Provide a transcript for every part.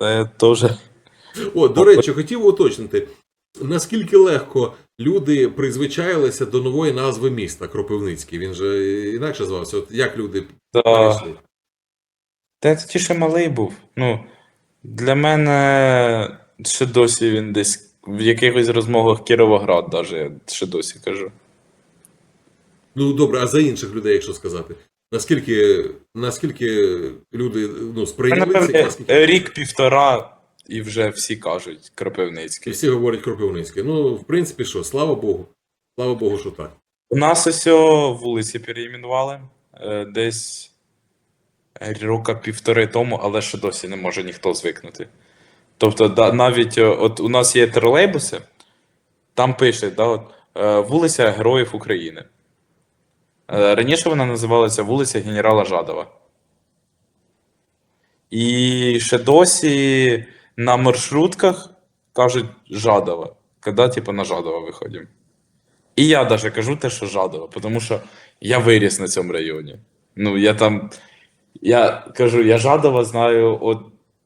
Це теж. О, до речі, хотів уточнити, наскільки легко люди призвичаїлися до нової назви міста Кропивницький. Він же інакше звався. От як люди Да. перейшли? Та тоді ще малий був. Ну, для мене ще досі він десь в якихось розмовах Кіровоград, я ще досі кажу. Ну добре, а за інших людей, якщо сказати, наскільки, наскільки люди ну, сприйняли це, наскільки рік-півтора, і вже всі кажуть і всі говорять Кропивницький. Ну, в принципі, що, слава Богу. Слава Богу, що так. У нас ось вулиці переіменували е, десь рока півтори тому, але ще досі не може ніхто звикнути. Тобто, да, навіть е, от у нас є тролейбуси, там пише, да, от, е, вулиця Героїв України. Е, Раніше вона називалася вулиця Генерала Жадова. І ще досі на маршрутках кажуть Жадова, коли типу на Жадова виходимо. І я даже кажу те, що Жадова, тому що я виріс на цьому районі. Ну, я там. Я кажу, я Жадова знаю від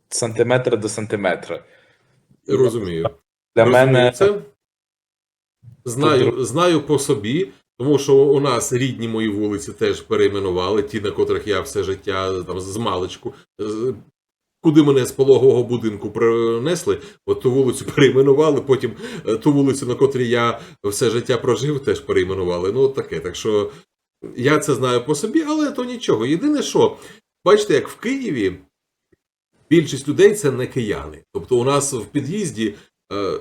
сантиметра до сантиметра. Розумію. Для Розумію мене це. Знаю, знаю по собі, тому що у нас рідні мої вулиці теж перейменували, ті, на котрих я все життя там з маличку. Куди мене з пологового будинку принесли, от ту вулицю перейменували, потім е, ту вулицю, на котрій я все життя прожив, теж перейменували. Ну, от таке. Так що я це знаю по собі, але то нічого. Єдине, що, бачите, як в Києві більшість людей це не кияни. Тобто у нас в під'їзді е,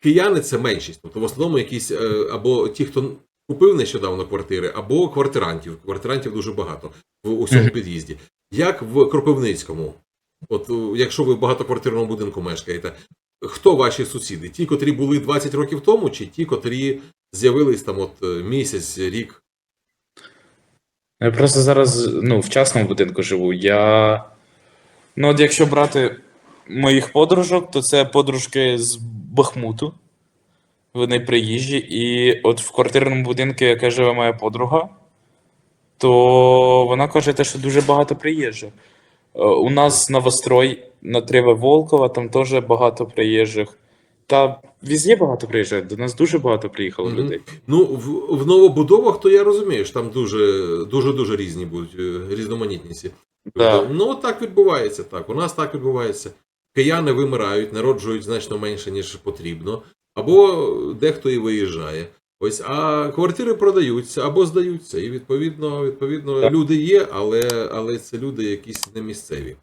кияни це меншість. Тобто в основному якісь е, або ті, хто купив нещодавно квартири, або квартирантів. Квартирантів дуже багато в усьому під'їзді. Як в Кропивницькому, от е, якщо ви в багатоквартирному будинку мешкаєте, хто ваші сусіди? Ті, котрі були 20 років тому, чи ті, котрі з'явились там от е, місяць, рік? Я просто зараз ну, в частному будинку живу. Я. Ну, от якщо брати моїх подружок, то це подружки з Бахмуту. Вони приїжджі. І от в квартирному будинку, яке живе моя подруга, то вона каже, те, що дуже багато приїжджих. Е, У нас новострой на Триве Волкова, там теж багато приїжджих. Та везде багато приїжджає. До нас дуже багато приїхало Мгм. людей. Ну, в, в новобудовах, то я розумію, що там дуже дуже дуже різні будуть е, різноманітність. Да. Ну, так відбувається так. У нас так відбувається. Кияни вимирають, народжують значно менше, ніж потрібно, або дехто і виїжджає. Ось, а квартири продаються або здаються. І відповідно, відповідно, люди є, але, але це люди якісь не місцеві.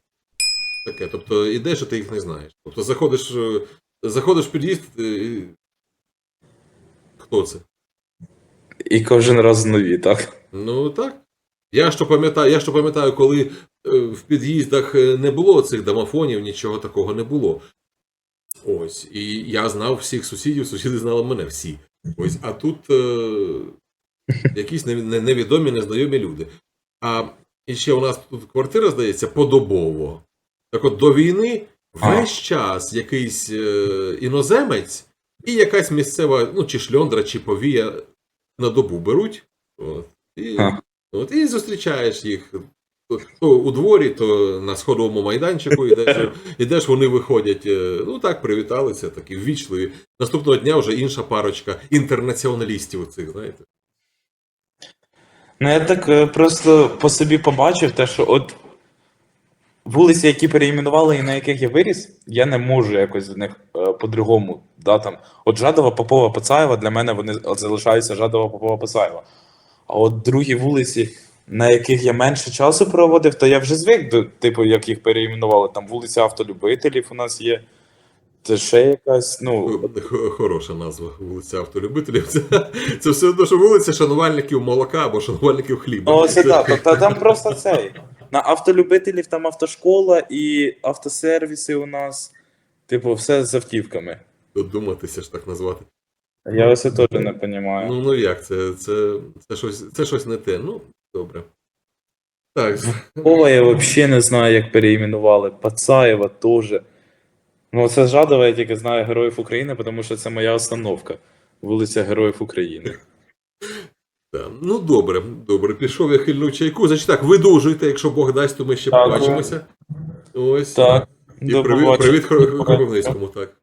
Таке. Тобто, ідеш, а ти їх не знаєш. Тобто заходиш, е, заходиш в під'їзд. е, і- Хто це? І кожен раз нові, так? Ну так. Я що пам'ятаю, я що пам'ятаю, коли е, в під'їздах е, не було цих домофонів, нічого такого не було. Ось. І я знав всіх сусідів, сусіди знали мене всі. Ось, а тут е, якісь не- не- невідомі, незнайомі люди. А і ще у нас тут квартира, здається, подобово. Так от до війни весь час якийсь е, іноземець і якась місцева, ну, чи шльондра, чи повія на добу беруть. От, і, А. от, і зустрічаєш їх. То, у дворі, то на сходовому майданчику ідеш, ідеш, вони виходять. е, Ну так, привіталися, такі ввічливі. Наступного дня вже інша парочка інтернаціоналістів цих, знаєте. Ну, я так е, просто по собі побачив, те, що от вулиці, які переіменували і на яких я виріс, я не можу якось до них е, по-другому. Да, там, от Жадова, Попова, Пацаєва, для мене вони залишаються Жадова, Попова, Пацаєва. А от другі вулиці, на яких я менше часу проводив, то я вже звик до, типу, як їх переіменували. Там вулиця автолюбителів у нас є. Це ще якась, ну, Хороша назва вулиця автолюбителів. Це, це все одно, що вулиця шанувальників молока або шанувальників хліба. Ну, це так, тобто там просто цей. На автолюбителів там автошкола і автосервіси у нас. Типу, все з автівками. Додуматися ж так назвати. Я ось це теж не розумію. Ну, ну як, це, це, це, щось, це щось не те. Ну, добре. Так, Кова я взагалі не знаю, як переіменували. Пацаєва теж. Ну, це Жадова, я тільки знаю Героїв України, тому що це моя остановка. Вулиця Героїв України. Так, Ну, добре, добре. Пішов я хильнув чайку. Значить так, видужуйте, якщо Бог дасть, то ми ще Так, побачимося. Ось. Так. І До привіт, привіт Кропивницькому, так.